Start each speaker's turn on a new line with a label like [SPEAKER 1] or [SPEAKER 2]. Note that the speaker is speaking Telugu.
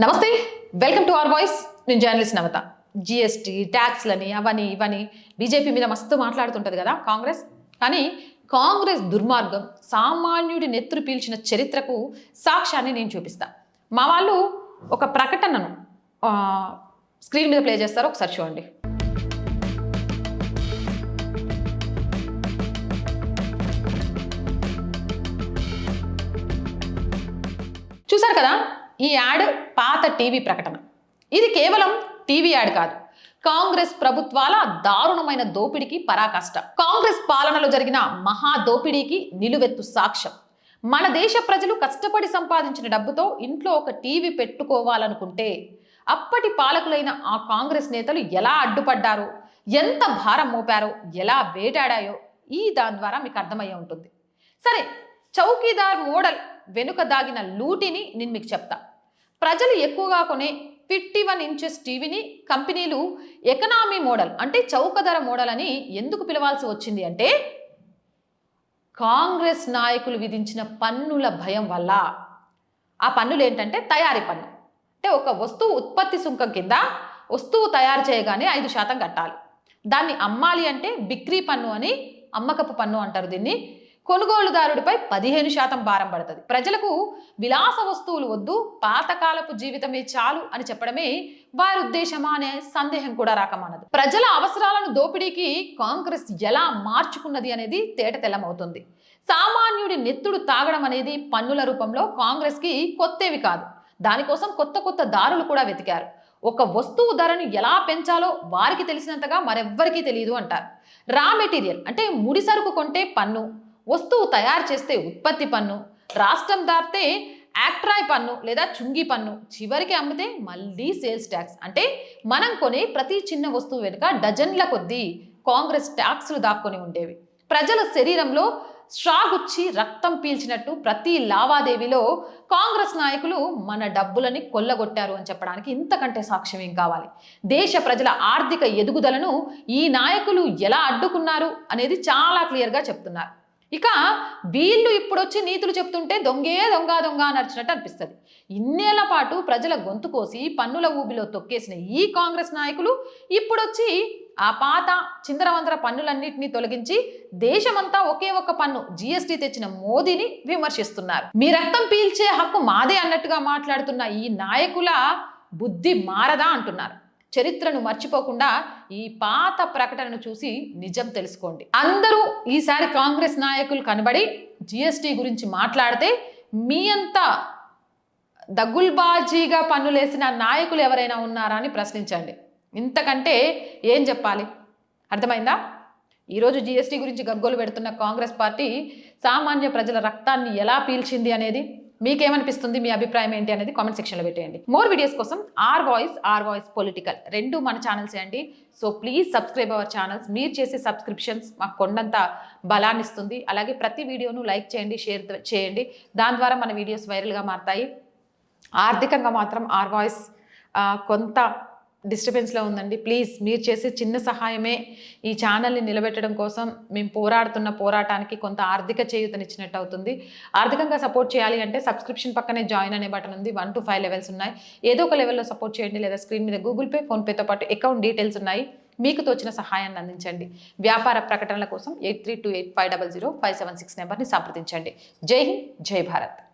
[SPEAKER 1] నమస్తే వెల్కమ్ టు అవర్ వాయిస్. నేను జర్నలిస్ట్ నవత. జిఎస్టీ ట్యాక్స్లని అవని ఇవని బీజేపీ మీద మస్తు మాట్లాడుతుంటుంది కదా కాంగ్రెస్. కానీ కాంగ్రెస్ దుర్మార్గం సామాన్యుడి నెత్తురు పీల్చిన చరిత్రకు సాక్ష్యాన్ని నేను చూపిస్తా. మా వాళ్ళు ఒక ప్రకటనను స్క్రీన్ మీద ప్లే చేస్తారు. ఒకసారి చూడండి. చూసారు కదా? ఈ యాడ్ పాత టీవీ ప్రకటన. ఇది కేవలం టీవీ యాడ్ కాదు. కాంగ్రెస్ ప్రభుత్వాల దారుణమైన దోపిడీకి పరాకాష్ట. కాంగ్రెస్ పాలనలో జరిగిన మహా దోపిడీకి నిలువెత్తు సాక్ష్యం. మన దేశ ప్రజలు కష్టపడి సంపాదించిన డబ్బుతో ఇంట్లో ఒక టీవీ పెట్టుకోవాలనుకుంటే అప్పటి పాలకులైన ఆ కాంగ్రెస్ నేతలు ఎలా అడ్డుపడ్డారో? ఎంత భారం మోపారో? ఎలా వేటాడాయో? ఈ దాని ద్వారా మీకు అర్థమయ్యే ఉంటుంది. సరే చౌకీదార్ మోడల్ వెనుక దాగిన లూటిని నేను మీకు చెప్తా. ప్రజలు ఎక్కువగా కొనే ఫిఫ్టీ వన్ ఇంచెస్ టీవీని కంపెనీలు ఎకనామీ మోడల్ అంటే చౌక ధర మోడల్ అని ఎందుకు పిలవాల్సి వచ్చింది అంటే కాంగ్రెస్ నాయకులు విధించిన పన్నుల భయం వల్ల. ఆ పన్నులు ఏంటంటే తయారీ పన్ను. అంటే ఒక వస్తువు ఉత్పత్తి సుంకం కింద వస్తువు తయారు చేయగానే ఐదు శాతం కట్టాలి. దాన్ని అమ్మాలి అంటే బిక్రీ పన్ను అని అమ్మకపు పన్ను అంటారు దీన్ని. కొనుగోలుదారుడిపై పదిహేను శాతం భారం పడుతుంది. ప్రజలకు విలాస వస్తువులు వద్దు పాతకాలపు జీవితమే చాలు అని చెప్పడమే వారి ఉద్దేశమా అనే సందేహం కూడా రాకమానదు ప్రజల అవసరాలను దోపిడీకి కాంగ్రెస్ ఎలా మార్చుకున్నది అనేది తేట తెల్లమవుతుంది సామాన్యుడి నెత్తుడు తాగడం అనేది పన్నుల రూపంలో కాంగ్రెస్కి కొత్తవి కాదు. దానికోసం కొత్త కొత్త దారులు కూడా వెతికారు. ఒక వస్తువు ధరను ఎలా పెంచాలో వారికి తెలిసినంతగా మరెవ్వరికీ తెలియదు అంటారు. రా మెటీరియల్ అంటే ముడి సరుకు కొంటే పన్ను వస్తువు తయారు చేస్తే ఉత్పత్తి పన్ను రాష్ట్రం దాటితే యాక్ట్రాయ్ పన్ను లేదా చుంగి పన్ను చివరికి అమ్మితే మళ్ళీ సేల్స్ ట్యాక్స్. అంటే మనం కొనే ప్రతి చిన్న వస్తువు వెనుక డజన్ల కొద్దీ కాంగ్రెస్ ట్యాక్స్లు దాక్కొని ఉండేవి. ప్రజల శరీరంలో స్ట్రాగుచ్చి రక్తం పీల్చినట్టు ప్రతి లావాదేవీలో కాంగ్రెస్ నాయకులు మన డబ్బులని కొల్లగొట్టారు అని చెప్పడానికి ఇంతకంటే సాక్ష్యం ఏం కావాలి? దేశ ప్రజల ఆర్థిక ఎదుగుదలను ఈ నాయకులు ఎలా అడ్డుకున్నారు అనేది చాలా క్లియర్గా చెప్తున్నారు. ఇక వీళ్ళు ఇప్పుడు వచ్చి నీతులు చెప్తుంటే దొంగే దొంగ దొంగ నడిచినట్టు అనిపిస్తుంది. ఇన్నేళ్ళ పాటు ప్రజల గొంతు కోసి పన్నుల ఊబిలో తొక్కేసిన ఈ కాంగ్రెస్ నాయకులు ఇప్పుడొచ్చి ఆ పాత చిందరవందర పన్నులన్నింటినీ తొలగించి దేశమంతా ఒకే ఒక్క పన్ను జీఎస్టీ తెచ్చిన మోదీని విమర్శిస్తున్నారు. మీ రక్తం పీల్చే హక్కు మాదే అన్నట్టుగా మాట్లాడుతున్న ఈ నాయకుల బుద్ధి మారదా అంటున్నారు. చరిత్రను మర్చిపోకుండా ఈ పాత ప్రకటనను చూసి నిజం తెలుసుకోండి. అందరూ ఈసారి కాంగ్రెస్ నాయకులు కనబడి జిఎస్టీ గురించి మాట్లాడితే మీ అంత దగుల్బాజీగా పన్నులేసిన నాయకులు ఎవరైనా ఉన్నారా అని ప్రశ్నించండి. ఇంతకంటే ఏం చెప్పాలి? అర్థమైందా? ఈరోజు జిఎస్టీ గురించి గగ్గోలు పెడుతున్న కాంగ్రెస్ పార్టీ సామాన్య ప్రజల రక్తాన్ని ఎలా పీల్చింది అనేది మీకేమనిపిస్తుంది? మీ అభిప్రాయం ఏంటి అనేది కామెంట్ సెక్షన్లో పెట్టేయండి. మోర్ వీడియోస్ కోసం our voice our voice political రెండు మన ఛానల్స్ అండి. So please subscribe our channels మీరు చేసే సబ్స్క్రిప్షన్స్ మాకు కొండంత బలాన్ని ఇస్తుంది. అలాగే ప్రతి వీడియోను లైక్ చేయండి షేర్ చేయండి. దాని ద్వారా మన వీడియోస్ వైరల్గా మారుతాయి. ఆర్థికంగా మాత్రం ఆర్ వాయిస్ కొంత డిస్టర్బెన్స్లో ఉందండి. ప్లీజ్ మీరు చేసే చిన్న సహాయమే ఈ ఛానల్ని నిలబెట్టడం కోసం మేము పోరాడుతున్న పోరాటానికి కొంత ఆర్థిక చేయూతనిచ్చినట్టు అవుతుంది. ఆర్థికంగా సపోర్ట్ చేయాలి అంటే సబ్స్క్రిప్షన్ పక్కనే జాయిన్ అనే బటన్ ఉంది. వన్ టు ఫైవ్ లెవెల్స్ ఉన్నాయి. ఏదో ఒక లెవెల్లో సపోర్ట్ చేయండి. లేదా స్క్రీన్ మీద గూగుల్ పే ఫోన్పేతో పాటు అకౌంట్ డీటెయిల్స్ ఉన్నాయి. మీకు తోచిన సహాయాన్ని అందించండి. వ్యాపార ప్రకటనల కోసం eight three two eight five double zero five seven six నెంబర్ని సంప్రదించండి. జై హింద్ జై భారత్.